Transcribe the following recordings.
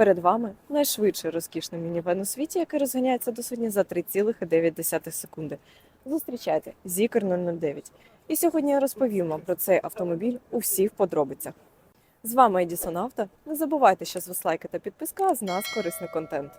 Перед вами найшвидше розкішне мінівен у світі, яке розганяється до сьогодні за 3,9 секунди. Зустрічайте Зікер 009. І сьогодні я розповім вам про цей автомобіль у всіх подробицях. З вами Едісон Авто. Не забувайте, що з вас лайки та підписка, а з нас корисний контент.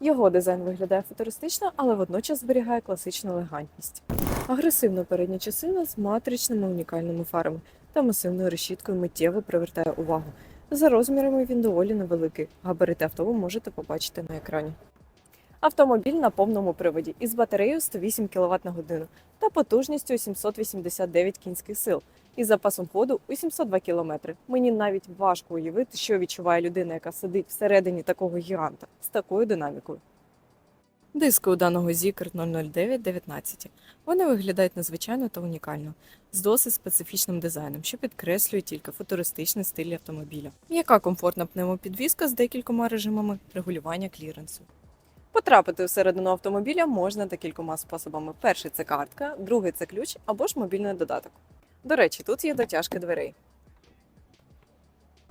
Його дизайн виглядає футуристично, але водночас зберігає класичну елегантність. Агресивна передня частина з матричними унікальними фарами та масивною решіткою миттєво привертає увагу. За розмірами він доволі невеликий. Габарити авто ви можете побачити на екрані. Автомобіль на повному приводі із батареєю 108 кВт на годину та потужністю 789 кінських сил і запасом ходу у 702 км. Мені навіть важко уявити, що відчуває людина, яка сидить всередині такого гіганта з такою динамікою. Диски у даного Zikr 00919. Вони виглядають надзвичайно та унікально, з досить специфічним дизайном, що підкреслює тільки футуристичний стиль автомобіля. М'яка комфортна пневмопідвізка з декількома режимами регулювання кліренсу. Потрапити всередину автомобіля можна декількома способами. Перший це картка, другий це ключ або ж мобільний додаток. До речі, тут є дотяжки дверей.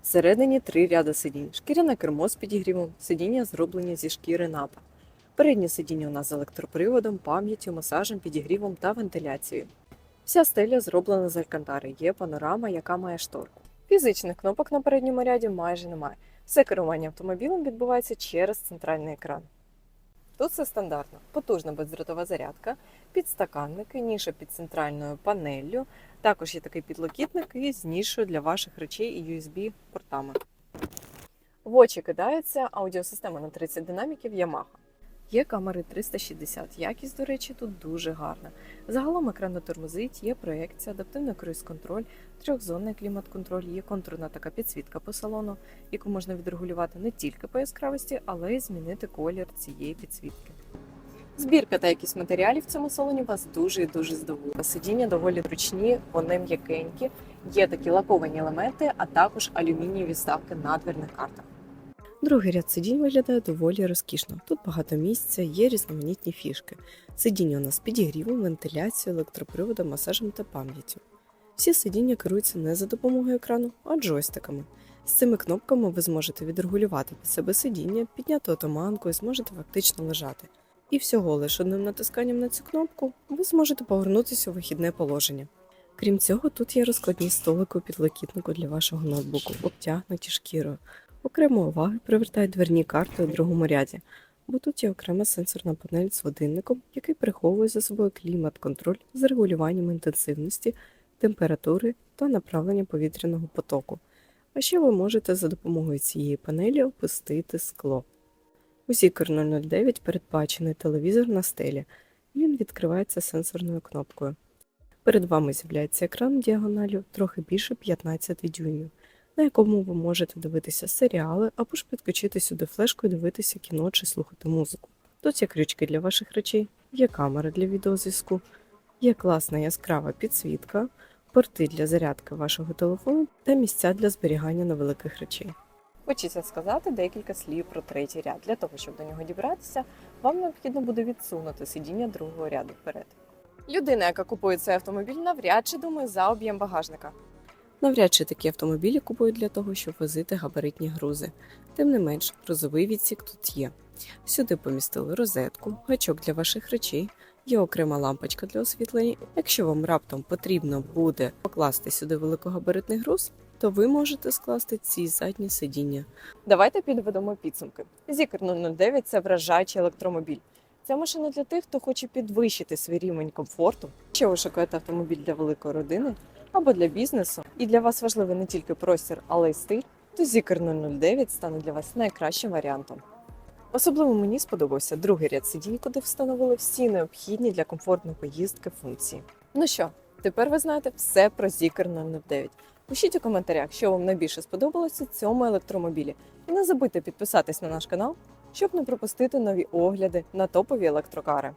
Всередині три ряди сидінь. Шкіряне кермо з підігрівом, сидіння зроблені зі шкіри напа. Переднє сидіння у нас з електроприводом, пам'яттю, масажем, підігрівом та вентиляцією. Вся стеля зроблена з алькантари, є панорама, яка має шторку. Фізичних кнопок на передньому ряді майже немає. Все керування автомобілем відбувається через центральний екран. Тут все стандартно: потужна бездротова зарядка, підстаканники, ніша під центральною панеллю. Також є такий підлокітник із нішою для ваших речей і USB-портами. В очі кидається аудіосистема на 30 динаміків Yamaha. Є камери 360. Якість, до речі, тут дуже гарна. Загалом екран тормозить, є проекція, адаптивний круїз-контроль, трьохзонний клімат-контроль, є контурна така підсвітка по салону, яку можна відрегулювати не тільки по яскравості, але й змінити колір цієї підсвітки. Збірка та якість матеріалів в цьому салоні вас дуже і дуже здивує. Сидіння доволі зручні, вони м'якенькі, є такі лаковані елементи, а також алюмінієві вставки на дверних картах. Другий ряд сидінь виглядає доволі розкішно. Тут багато місця, є різноманітні фішки. Сидіння у нас підігрівом, вентиляцією, електроприводом, масажем та пам'яттю. Всі сидіння керуються не за допомогою екрану, а джойстиками. З цими кнопками ви зможете відрегулювати під себе сидіння, підняти отоманку і зможете фактично лежати. І всього лише одним натисканням на цю кнопку ви зможете повернутися у вихідне положення. Крім цього, тут є розкладні столики у підлокітнику для вашого ноутбуку, обтягнуті шкірою. Окремо уваги привертають дверні карти у другому ряді, бо тут є окрема сенсорна панель з годинником, який приховує за собою клімат-контроль з регулюванням інтенсивності, температури та направлення повітряного потоку. А ще ви можете за допомогою цієї панелі опустити скло. У Zikr 009 передбачений телевізор на стелі. Він відкривається сенсорною кнопкою. Перед вами з'являється екран діагоналю трохи більше 15 дюймів, на якому ви можете дивитися серіали або ж підключити сюди флешку і дивитися кіно чи слухати музику. Тут є крючки для ваших речей, є камера для відеозв'язку, є класна яскрава підсвітка, порти для зарядки вашого телефону та місця для зберігання невеликих речей. Хочеться сказати декілька слів про третій ряд. Для того, щоб до нього дібратися, вам необхідно буде відсунути сидіння другого ряду вперед. Людина, яка купує цей автомобіль, навряд чи думає за об'єм багажника. Навряд чи такі автомобілі купують для того, щоб возити габаритні грузи. Тим не менш, грузовий відсік тут є. Сюди помістили розетку, гачок для ваших речей, є окрема лампочка для освітлення. Якщо вам раптом потрібно буде покласти сюди великогабаритний груз, то ви можете скласти ці задні сидіння. Давайте підведемо підсумки. Zikr 009 – це вражаючий електромобіль. Ця машина для тих, хто хоче підвищити свій рівень комфорту. Якщо ви шукаєте автомобіль для великої родини або для бізнесу, і для вас важливий не тільки простір, але й стиль, то Zikr 009 стане для вас найкращим варіантом. Особливо мені сподобався другий ряд сидінь, куди встановили всі необхідні для комфортної поїздки функції. Ну що, тепер ви знаєте все про Zikr 009. Пишіть у коментарях, що вам найбільше сподобалося цьому електромобілі. І не забудьте підписатись на наш канал, щоб не пропустити нові огляди на топові електрокари.